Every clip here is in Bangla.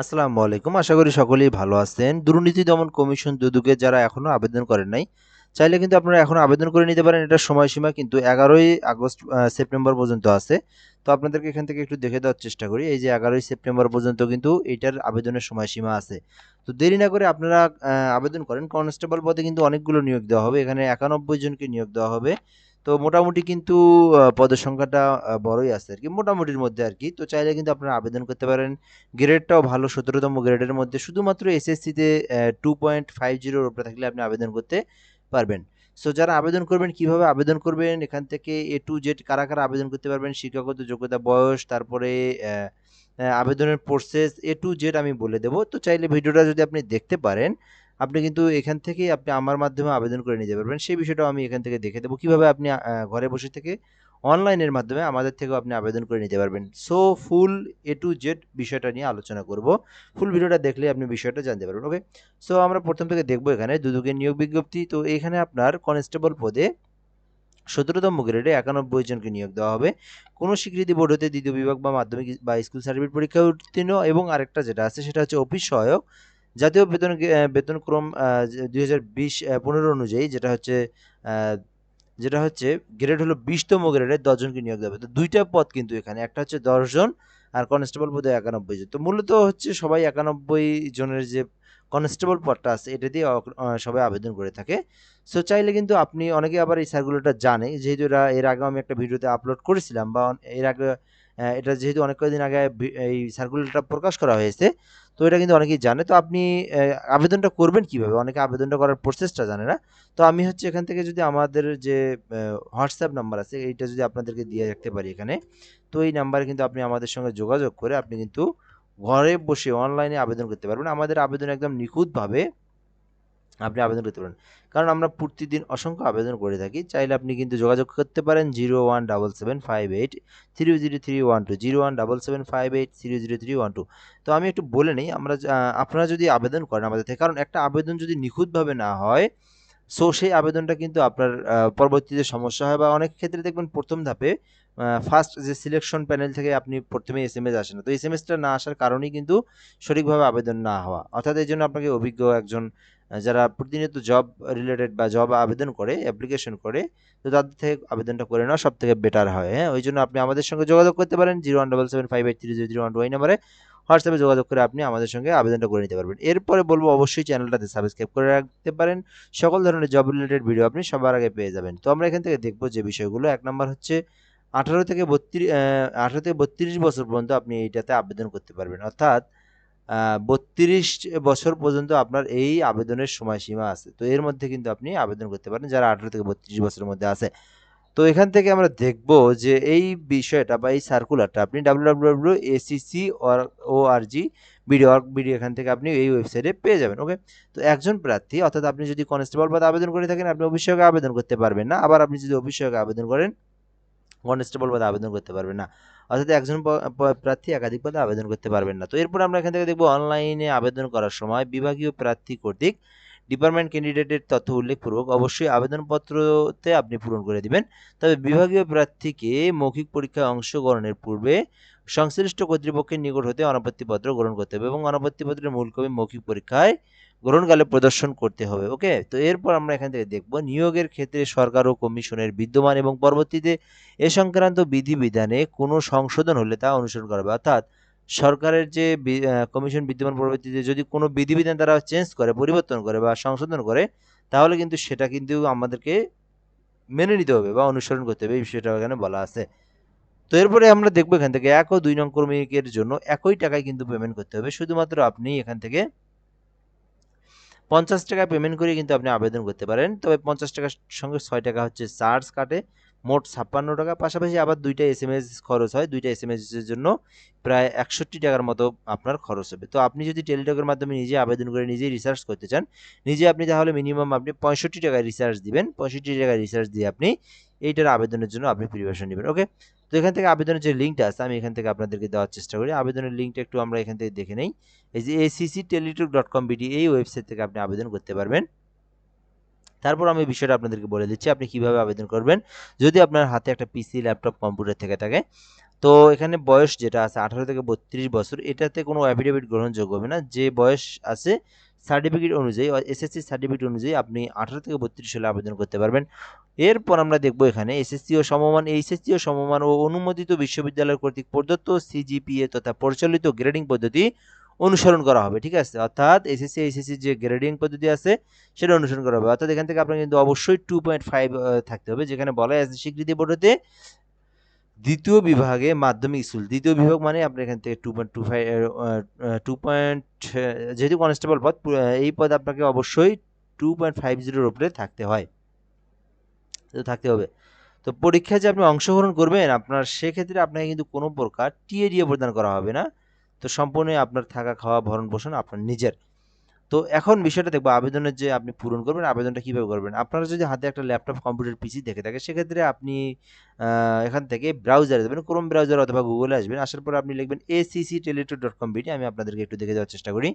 আসসালামু আলাইকুম। আশা করি সকলেই ভালো আছেন। দুর্নীতি দমন কমিশন দুদুকে যারা এখনও আবেদন করেন নাই, চাইলে কিন্তু আপনারা এখনও আবেদন করে নিতে পারেন। এটার সময়সীমা কিন্তু এগারোই আগস্ট সেপ্টেম্বর পর্যন্ত আছে। তো আপনাদেরকে এখান থেকে একটু দেখে দেওয়ার চেষ্টা করি। এই যে এগারোই সেপ্টেম্বর পর্যন্ত কিন্তু এটার আবেদনের সময়সীমা আছে। তো দেরি না করে আপনারা আবেদন করেন। কনস্টেবল পদে কিন্তু অনেকগুলো নিয়োগ দেওয়া হবে। এখানে একানব্বই জনকে নিয়োগ দেওয়া হবে। তো মোটামুটি কিন্তু পদের সংখ্যাটা বড়ই আছে আর কি মোটামুটির মধ্যে আর কি তো চাইলে কিন্তু আপনারা আবেদন করতে পারেন। গ্রেডটাও ভালো, সতেরোতম গ্রেডের মধ্যে। শুধুমাত্র এসএসসিতে টু পয়েন্ট ফাইভ জিরোর উপরে থাকলে আপনি আবেদন করতে পারবেন। সো যারা আবেদন করবেন, কীভাবে আবেদন করবেন, এখান থেকে এ টু জেড কারা কারা আবেদন করতে পারবেন, শিক্ষাগত যোগ্যতা, বয়স, তারপরে আবেদনের প্রসেস এ টু জেড আমি বলে দেবো। তো চাইলে ভিডিওটা যদি আপনি দেখতে পারেন আপনি কিন্তু এখান থেকে আপনি আমার মাধ্যমে আবেদন করে নিতে পারবেন। সেই বিষয়টাও আমি এখান থেকে দেখে দেবো। কীভাবে আপনি ঘরে বসে থেকে অনলাইনের মাধ্যমে আমাদের থেকেও আপনি আবেদন করে নিতে পারবেন। So full A to Z বিষয়টা নিয়ে আলোচনা করব। ফুল ভিডিওটা দেখলে আপনি বিষয়টা জানতে পারবেন ওকে সো আমরা প্রথম থেকে দেখব এখানে দুদকের নিয়োগ বিজ্ঞপ্তি। তো এখানে আপনার কনস্টেবল পদে সতেরোতম গ্রেডে একানব্বই জনকে নিয়োগ দেওয়া হবে। কোনো স্বীকৃতি বোর্ড হতে দ্বিতীয় বিভাগ বা মাধ্যমিক বা স্কুল সার্টিফিকেট পরীক্ষায় উত্তীর্ণ এবং আরেকটা যেটা আছে সেটা হচ্ছে অফিস সহায়ক। জাতীয় বেতন বেতনক্রম দুই হাজার বিশ পনেরো অনুযায়ী যেটা হচ্ছে যেটা হচ্ছে গ্রেড হলো বিশতম গ্রেডে দশজনকে নিয়োগ হবে। তো দুইটা পদ কিন্তু এখানে, একটা হচ্ছে দশজন আর কনস্টেবল পদে একানব্বই জন। তো মূলত হচ্ছে সবাই একানব্বই জনের যে কনস্টেবল পদটা আছে, এটা দিয়ে সবাই আবেদন করে থাকে। সো চাইলে কিন্তু আপনি অনেকে আবার এই সার্কুলারটা জানে যেহেতু এটা এর আগে আমি একটা ভিডিওতে আপলোড করেছিলাম বা এর আগে এটা যেহেতু অনেক কয়েকদিন আগে এই সার্কুলারটা প্রকাশ করা হয়েছে, তো এটা কিন্তু অনেকেই জানে। তো আপনি আবেদনটা করবেন কীভাবে? অনেকে আবেদনটা করার প্রসেসটা জানে না। তো আমি হচ্ছে এখান থেকে যদি আমাদের যে হোয়াটসঅ্যাপ নাম্বার আছে, এইটা যদি আপনাদেরকে দিয়ে রাখতে পারি এখানে, তো এই নাম্বারে কিন্তু আপনি আমাদের সঙ্গে যোগাযোগ করে আপনি কিন্তু ঘরে বসে অনলাইনে আবেদন করতে পারবেন। আমাদের আবেদন একদম নিখুঁতভাবে আপনি আবেদন করতে পারেন। কারণ আমরা প্রতিদিন অসংখ্য আবেদন করে থাকি। চাইলে আপনি কিন্তু যোগাযোগ করতে পারেন zero one double seven five eight three zero three one two, zero one double seven five eight three zero three one two. তো আমি একটু বলে নিই, আমরা আপনারা যদি আবেদন করেন আমাদের থেকে, কারণ একটা আবেদন যদি নিখুঁতভাবে না হয় সো সেই আবেদনটা কিন্তু আপনার পরবর্তীতে সমস্যা হয় বা অনেক ক্ষেত্রে দেখবেন প্রথম ধাপে ফার্স্ট যে সিলেকশন প্যানেল থেকে আপনি প্রথমে এস এম এস আসে না। তো এস এম এসটা না আসার কারণেই কিন্তু সঠিকভাবে আবেদন না হওয়া। অর্থাৎ এই জন্য আপনাকে অভিজ্ঞ একজন যারা প্রতিনিয়ত জব রিলেটেড বা জব আবেদন করে অ্যাপ্লিকেশন করে, তো তাদের থেকে আবেদনটা করে নেওয়া সব থেকে বেটার হয় হ্যাঁ? ওই জন্য আপনি আমাদের সঙ্গে যোগাযোগ করতে পারেন zero one double seven five eight three zero three one two এই নাম্বারে হোয়াটসঅ্যাপে যোগাযোগ করে আপনি আমাদের সঙ্গে আবেদনটা করে নিতে পারবেন। এরপরে বলব অবশ্যই চ্যানেলটাতে সাবস্ক্রাইব করে রাখতে পারেন। সকল ধরনের জব রিলেটেড ভিডিও আপনি সবার আগে পেয়ে যাবেন। তো আমরা এখান থেকে দেখব যে বিষয়গুলো। এক নম্বর হচ্ছে আঠারো থেকে বত্রিশ আঠারো থেকে বত্রিশ বছর পর্যন্ত আপনি এইটাতে আবেদন করতে পারবেন। অর্থাৎ বত্রিশ বছর পর্যন্ত আপনার এই আবেদনের সময়সীমা আছে। তো এর মধ্যে কিন্তু আপনি আবেদন করতে পারেন যারা আঠেরো থেকে বত্রিশ বছরের মধ্যে আছে। তো এখান থেকে আমরা দেখব যে এই বিষয়টা বা এই সার্কুলারটা আপনি W W W ACC O R G BDO বিডিও এখান থেকে আপনি এই ওয়েবসাইটে পেয়ে যাবেন ওকে তো একজন প্রার্থী, অর্থাৎ আপনি যদি কনস্টেবল পদে আবেদন করে থাকেন, আপনি অফিসকে আবেদন করতে পারবেন না। আবার আপনি যদি অফিসকে আবেদন করেন কনস্টেবল পদে আবেদন করতে পারবেন না। অর্থাৎ একজন প্রার্থী একাধিক পদে আবেদন করতে পারবেন না। তো এরপর আমরা এখান থেকে দেখব অনলাইনে আবেদন করার সময় বিভাগীয় প্রার্থী কর্তৃক ডিপার্টমেন্ট ক্যান্ডিডেটের তথ্য উল্লেখপূর্বক অবশ্যই আবেদনপত্রতে আপনি পূরণ করে দিবেন। তবে বিভাগীয় প্রার্থীকে মৌখিক পরীক্ষায় অংশগ্রহণের পূর্বে সংশ্লিষ্ট কর্তৃপক্ষের নিকট হতে অনাপত্তিপত্র গ্রহণ করতে হবে এবং অনাপত্তিপত্রের মূল কবি মৌখিক পরীক্ষায় গ্রহণকালে প্রদর্শন করতে হবে ওকে তো এরপর আমরা এখান থেকে দেখব, নিয়োগের ক্ষেত্রে সরকার ও কমিশনের বিদ্যমান এবং পরবর্তীতে এ সংক্রান্ত বিধিবিধানে কোনো সংশোধন হলে তা অনুসরণ করা হবে। অর্থাৎ সরকারের যে কমিশন বিদ্যমান পরবর্তীতে যদি কোনো বিধিবিধান তারা চেঞ্জ করে, পরিবর্তন করে বা সংশোধন করে, তাহলে কিন্তু সেটা কিন্তু আমাদেরকে মেনে নিতে হবে বা অনুসরণ করতে হবে, এই বিষয়টা এখানে বলা আছে। তো এরপরে আমরা দেখব এখান থেকে এক ও দুই নং কর্মীকের জন্য একই টাকায় কিন্তু পেমেন্ট করতে হবে। শুধুমাত্র আপনি এখান থেকে পঞ্চাশ টাকা পেমেন্ট করে কিন্তু আপনি আবেদন করতে পারেন। তবে পঞ্চাশ টাকার সঙ্গে ছয় টাকা হচ্ছে চার্জ কাটে। মোট ছাপ্পান্ন টাকা। পাশাপাশি আবার দুইটা এস খরচ হয়। দুইটা এস এম জন্য প্রায় একষট্টি টাকার মতো আপনার খরচ হবে। তো আপনি যদি টেলিটকের মাধ্যমে নিজে আবেদন করে নিজেই রিসার্চ করতে চান, নিজে আপনি তাহলে মিনিমাম আপনি পঁয়ষট্টি টাকায় রিসার্চ দিবেন। পঁয়ষট্টি টাকায় রিসার্চ দিয়ে আপনি এইটার আবেদনের জন্য আপনি প্রিপারেশন নেবেন। ওকে তো এখান থেকে আবেদনের যে লিঙ্কটা আছে, আমি এখান থেকে আপনাদেরকে দেওয়ার চেষ্টা করি। আবেদনের লিঙ্কটা একটু আমরা এখান থেকে দেখে নেই। এই যে ACC Teletalk dot com BD এই ওয়েবসাইট থেকে আপনি আবেদন করতে পারবেন। তারপর আমি বিষয়টা আপনাদেরকে বলে দিচ্ছি, আপনি কীভাবে আবেদন করবেন। যদি আপনার হাতে একটা পিসি ল্যাপটপ কম্পিউটার থেকে থাকে, তো এখানে বয়স যেটা আছে, আঠারো থেকে বত্রিশ বছর, এটাতে কোনো অ্যাফিডেভিট গ্রহণযোগ্য হবে না। যে বয়স আছে সার্টিফিকেট অনুযায়ী এসএসসি সার্টিফিকেট অনুযায়ী আপনি আঠারো থেকে বত্রিশ সালে আবেদন করতে পারবেন। এরপর আমরা দেখব এখানে এসএসসি ও সমমান এইচএসসি ও সমমান ও অনুমোদিত বিশ্ববিদ্যালয় কর্তৃক প্রদত্ত সিজিপিএ তথা পরিচালিত গ্রেডিং পদ্ধতি অনুসরণ করা হবে, ঠিক আছে? অর্থাৎ এসএসসি এইচএসসি যে গ্রেডিং পদ্ধতি আছে, সেটা অনুসরণ করা হবে। অর্থাৎ এখান থেকে আপনার কিন্তু অবশ্যই টু পয়েন্ট ফাইভ থাকতে হবে, যেখানে বলা আছে স্বীকৃতি বোর্ডতে দ্বিতীয় বিভাগে মাধ্যমিক স্কুল দ্বিতীয় বিভাগ মানে আপনার এখান থেকে two point two five two point যেহেতু কনস্টেবল পদ এই পদ আপনাকে অবশ্যই টু পয়েন্ট ফাইভ জিরোর উপরে থাকতে হয়। তো থাকতে হবে। তো পরীক্ষায় যে আপনি অংশগ্রহণ করবেন, আপনার সেক্ষেত্রে আপনাকে কিন্তু কোনো প্রকার টিএডিএ প্রদান করা হবে না। তো সম্পূর্ণ আপনার থাকা, খাওয়া ভরণ পোষণ আপনার নিজের। তো এখন বিষয়টা দেখব, আবেদনের যে আপনি পূরণ করবেন, আবেদনটা কীভাবে করবেন? আপনারা যদি হাতে একটা ল্যাপটপ, কম্পিউটার, পিসি দেখে থাকে, সেক্ষেত্রে আপনি এখান থেকে ব্রাউজারে যাবেন ক্রোম ব্রাউজার অথবা গুগলে আসবেন, আসার পর আপনি লিখবেন এ এসিসি টেলিটর ডট কম বিটি আমি আপনাদেরকে একটু দেখে দেওয়ার চেষ্টা করি।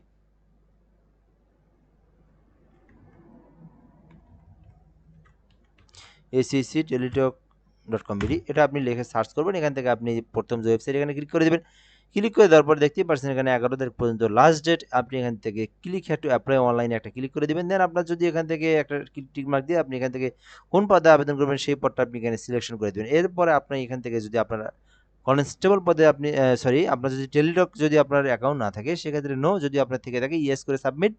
ACC Teletalk dot com BD এটা আপনি লিখে সার্চ করবেন, এখান থেকে আপনি প্রথম যে ওয়েবসাইট এখানে ক্লিক করে দেবেন। ক্লিক করে দেওয়ার পর দেখতেই পাচ্ছেন এখানে এগারো তারিখ পর্যন্ত লাস্ট ডেট আপনি এখান থেকে ক্লিক হ্যাড টু অ্যাপ্লাই অনলাইনে একটা ক্লিক করে দেবেন। দেন আপনার যদি এখান থেকে একটা টিক মার্ক দিয়ে আপনি এখান থেকে কোন পদে আবেদন করবেন, সেই পদটা আপনি এখানে সিলেকশন করে দেবেন। এরপরে আপনি এখান থেকে যদি আপনার কনস্টেবল পদে আপনি সরি আপনার যদি টেলিটক যদি আপনার অ্যাকাউন্ট না থাকে, সেক্ষেত্রে নো যদি আপনার থেকে থাকে ইয়েস করে সাবমিট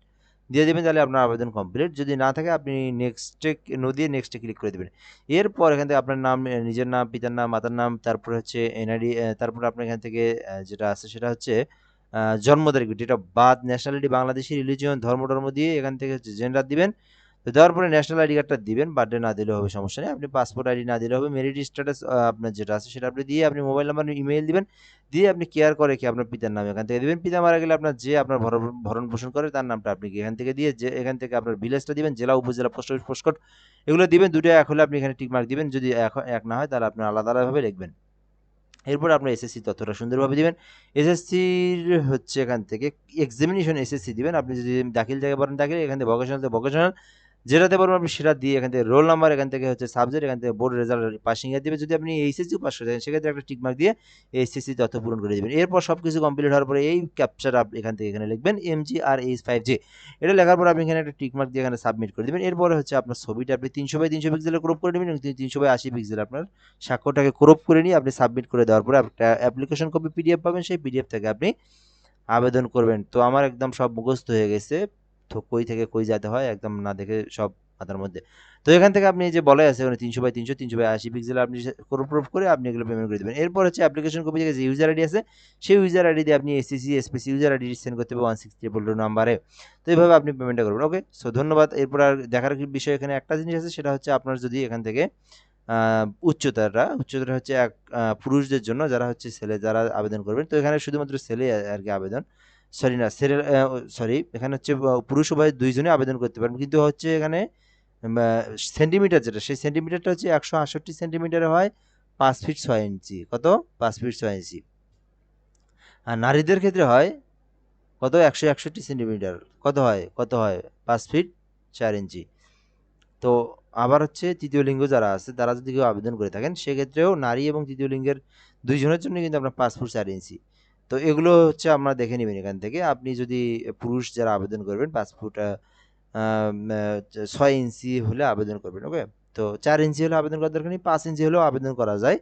দিয়ে দেবেন, তাহলে আপনার আবেদন কমপ্লিট যদি না থাকে, আপনি নেক্সটে নো দিয়ে নেক্সটে ক্লিক করে দেবেন। এরপর এখান থেকে আপনার নাম নিজের নাম, পিতার নাম, মাতার নাম, তারপর হচ্ছে এনআইডি তারপর আপনার এখান থেকে যেটা আছে সেটা হচ্ছে জন্ম তারিখ ডেট বাদ ন্যাশনালিটি বাংলাদেশি রিলিজিয়ন ধর্ম, টর্ম দিয়ে এখান থেকে হচ্ছে জেন্ডার দিবেন। তো দেওয়ার পরে ন্যাশনাল আইডি কার্ডটা দিবেন বার্থডে না দিলেও হবে সমস্যা নেই। আপনি পাসপোর্ট আইডি না দিলে হবে মেরিট স্ট্যাটাস আপনার যেটা আছে সেটা আপনি দিয়ে আপনি মোবাইল নাম্বার ইমেল দিবেন দিয়ে আপনি কেয়ার করে কি আপনার পিতার নাম এখান থেকে দিবেন। পিতা মারা গেলে আপনার যে আপনার ভরণ- পোষণ করে তার নামটা আপনি এখান থেকে দিয়ে যে এখান থেকে আপনার ভিলেজটা দিবেন জেলা উপজেলা পোস্ট অফিস পোস্টকোড এগুলো দিবেন দুটো এক হলে আপনি এখানে টিকমার্ক দিবেন যদি এক এক না হয় তাহলে আপনি আলাদা আলাদাভাবে লিখবেন। এরপর আপনার এসএসসি তথ্যটা সুন্দরভাবে দিবেন। এসএসসির হচ্ছে এখান থেকে এক্সামিনেশন এসএসসি দিবেন। আপনি যদি দাখিল থেকে পারেন দাখিল এখান থেকে ভোকেশনাল থেকে ভোকেশনাল যেটাতে পারবেন আপনি সেটা দিয়ে এখান থেকে রোল নাম্বার এখান থেকে হচ্ছে সাবজেক্ট এখান থেকে বোর্ড রেজাল্ট পাসিং ইয়ার দিবে। যদি আপনি এইচএসসি পাস করে থাকেন সেক্ষেত্রে একটা টিকমার্ক দিয়ে এইচএসসি তথ্য পূরণ করে দেবেন। এরপর সব কিছু কমপ্লিট হওয়ার পরে এই ক্যাপচার আপনি এখান থেকে এখানে লিখবেন M G R H five G এটা লেখার পর আপনি এখানে একটা টিকমার্ক দিয়ে এখানে সাবমিট করে দেবেন। এরপরে হচ্ছে আপনার ছবিটা আপনি তিনশো বাই তিনশো পিক্সেলে ক্রপ করে নেবেন এবং তিনশো বাই আশি পিক্সেল আপনার স্বাক্ষরটাকে ক্রপ করে নিয়ে আপনি সাবমিট করে দেওয়ার পরে একটা অ্যাপ্লিকেশন কপি পিডিএফ পাবেন। সেই পিডিএফ থেকে আপনি আবেদন করবেন। তো আমার একদম সব মুখস্থ হয়ে গেছে। কই থেকে কই যাতে হয়, একদম না দেখে সব মাথার মধ্যে। তো এখান থেকে আপনি যে বলে আছে ওখানে তিনশো বাই তিনশো তিনশো বাই আশি পিক্সেল আপনি প্রুফ করে আপনি এগুলো পেমেন্ট করে দেবেন। এরপর হচ্ছে অ্যাপ্লিকেশন কপি থেকে যে ইউজার আইডি আছে, সেই ইউজার আইডি দিয়ে আপনি ACC SPC user ID send করতে হবে ওয়ান সিক্স ট্রিপল টু নাম্বারে তো এইভাবে আপনি পেমেন্টটা করবেন। ওকে সো ধন্যবাদ। এরপর আর দেখার বিষয় এখানে একটা জিনিস আছে, সেটা হচ্ছে আপনার যদি এখান থেকে উচ্চতাটা উচ্চতাটা হচ্ছে এক পুরুষদের জন্য যারা হচ্ছে ছেলে যারা আবেদন করবেন, তো এখানে শুধুমাত্র ছেলে আর কি আবেদন। সরি না ছেলে সরি এখানে হচ্ছে পুরুষ উভয় দুইজনে আবেদন করতে পারবেন কিন্তু হচ্ছে এখানে সেন্টিমিটার যেটা, সেই সেন্টিমিটারটা হচ্ছে একশো আটষট্টি সেন্টিমিটারে হয়, পাঁচ ফিট ছয় ইঞ্চি। কত? পাঁচ ফিট ছয় ইঞ্চি। আর নারীদের ক্ষেত্রে হয়, কত? একশো একষট্টি সেন্টিমিটার কত হয়? কত হয়? পাঁচ ফিট চার ইঞ্চি। তো আবার হচ্ছে তৃতীয় লিঙ্গ যারা আছে, তারা যদি কেউ আবেদন করে থাকেন, সেক্ষেত্রেও নারী এবং তৃতীয় লিঙ্গের দুইজনের জন্য কিন্তু আপনার পাঁচ ফুট চার ইঞ্চি। তো এগুলো হচ্ছে আমরা দেখে নেবেন এখান থেকে। আপনি যদি পুরুষ যারা আবেদন করবেন আহ, ছয় ইঞ্চি হলে আবেদন করবেন ওকে? তো চার ইঞ্চি হলে আবেদন করার দরকার নেই পাঁচ ইঞ্চি হলেও আবেদন করা যায়।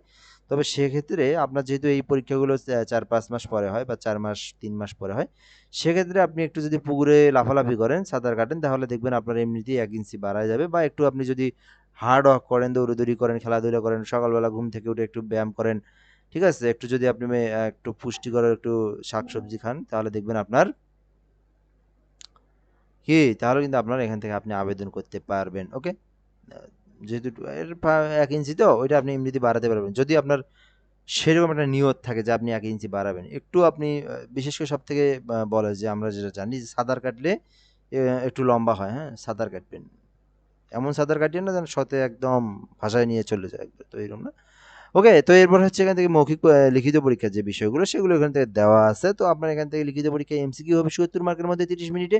তবে সেক্ষেত্রে আপনার যেহেতু এই পরীক্ষাগুলো চার পাঁচ মাস পরে হয় বা চার মাস তিন মাস পরে হয় সেক্ষেত্রে আপনি একটু যদি পুকুরে লাফালাফি করেন সাঁতার কাটেন তাহলে দেখবেন আপনার এমনিতেই এক ইঞ্চি বাড়ায় যাবে বা একটু আপনি যদি হার্ড ওয়ার্ক করেন দৌড়দৌড়ি করেন খেলাধুলা করেন সকালবেলা ঘুম থেকে উঠে একটু ব্যায়াম করেন ঠিক আছে? একটু যদি আপনি একটু পুষ্টিকর একটু শাকসবজি খান, তাহলে দেখবেন আপনার কি? তাহলে কিন্তু আপনার এখান থেকে আপনি আবেদন করতে পারবেন, ওকে? যেহেতু এর এক ইঞ্চি তো, ওইটা আপনি এমনিতে বাড়াতে পারবেন। যদি আপনার সেরকম একটা নিয়ত থাকে যে আপনি এক ইঞ্চি বাড়াবেন, একটু আপনি বিশেষ করে সব থেকে বলে যে আমরা যেটা জানি যে সাঁতার কাটলে একটু লম্বা হয় হ্যাঁ? সাঁতার কাটবেন। এমন সাঁতার কাটিয়ে না যেন শতে একদম ভাষায় নিয়ে চলে যায় তো এরকম না। ওকে তো এরপর হচ্ছে এখান থেকে মৌখিক লিখিত পরীক্ষার যে বিষয়গুলো, সেগুলো এখান থেকে দেওয়া আছে। তো আপনার এখান থেকে লিখিত পরীক্ষা এমসিকিউ হবে সত্তর মার্কের মধ্যে তিরিশ মিনিটে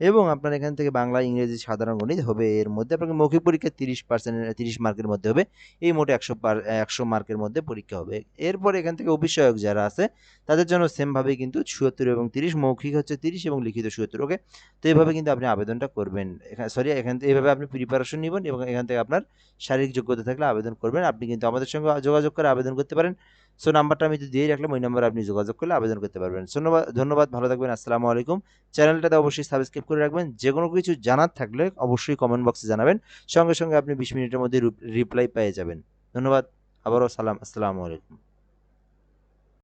এবং আপনার এখান থেকে বাংলা, ইংরেজি, সাধারণ গণিত হবে এর মধ্যে। আপনাকে মৌখিক পরীক্ষা তিরিশ পার্সেন্ট তিরিশ মার্কের মধ্যে হবে। এই মোটে একশো একশো মার্কের মধ্যে পরীক্ষা হবে। এরপর এখান থেকে অভিষয়ক যারা আছে, তাদের জন্য সেমভাবে কিন্তু চুয়াত্তর এবং তিরিশ, মৌখিক হচ্ছে তিরিশ এবং লিখিত চুয়াত্তর ওকে তো এইভাবে কিন্তু আপনি আবেদনটা করবেন। সরি এখান থেকে এইভাবে আপনি প্রিপারেশন নেবেন এবং এখান থেকে আপনার শারীরিক যোগ্যতা থাকলে আবেদন করবেন। আপনি কিন্তু আমাদের সঙ্গে যোগাযোগ করে আবেদন করতে পারেন। সো নাম্বারটা আমি যদি দিয়ে রাখলাম, ওই নাম্বারে আপনি যোগাযোগ করলে আবেদন করতে পারবেন। ধন্যবাদ ধন্যবাদ, ভালো থাকবেন, আসসালামু আলাইকুম। চ্যানেলটাতে অবশ্যই সাবস্ক্রাইব করে রাখবেন। যে কোনো কিছু জানার থাকলে অবশ্যই কমেন্ট বক্সে জানাবেন। সঙ্গে সঙ্গে আপনি বিশ মিনিটের মধ্যে রিপ্লাই পেয়ে যাবেন। ধন্যবাদ, আবারও সালাম, আসসালামু আলাইকুম।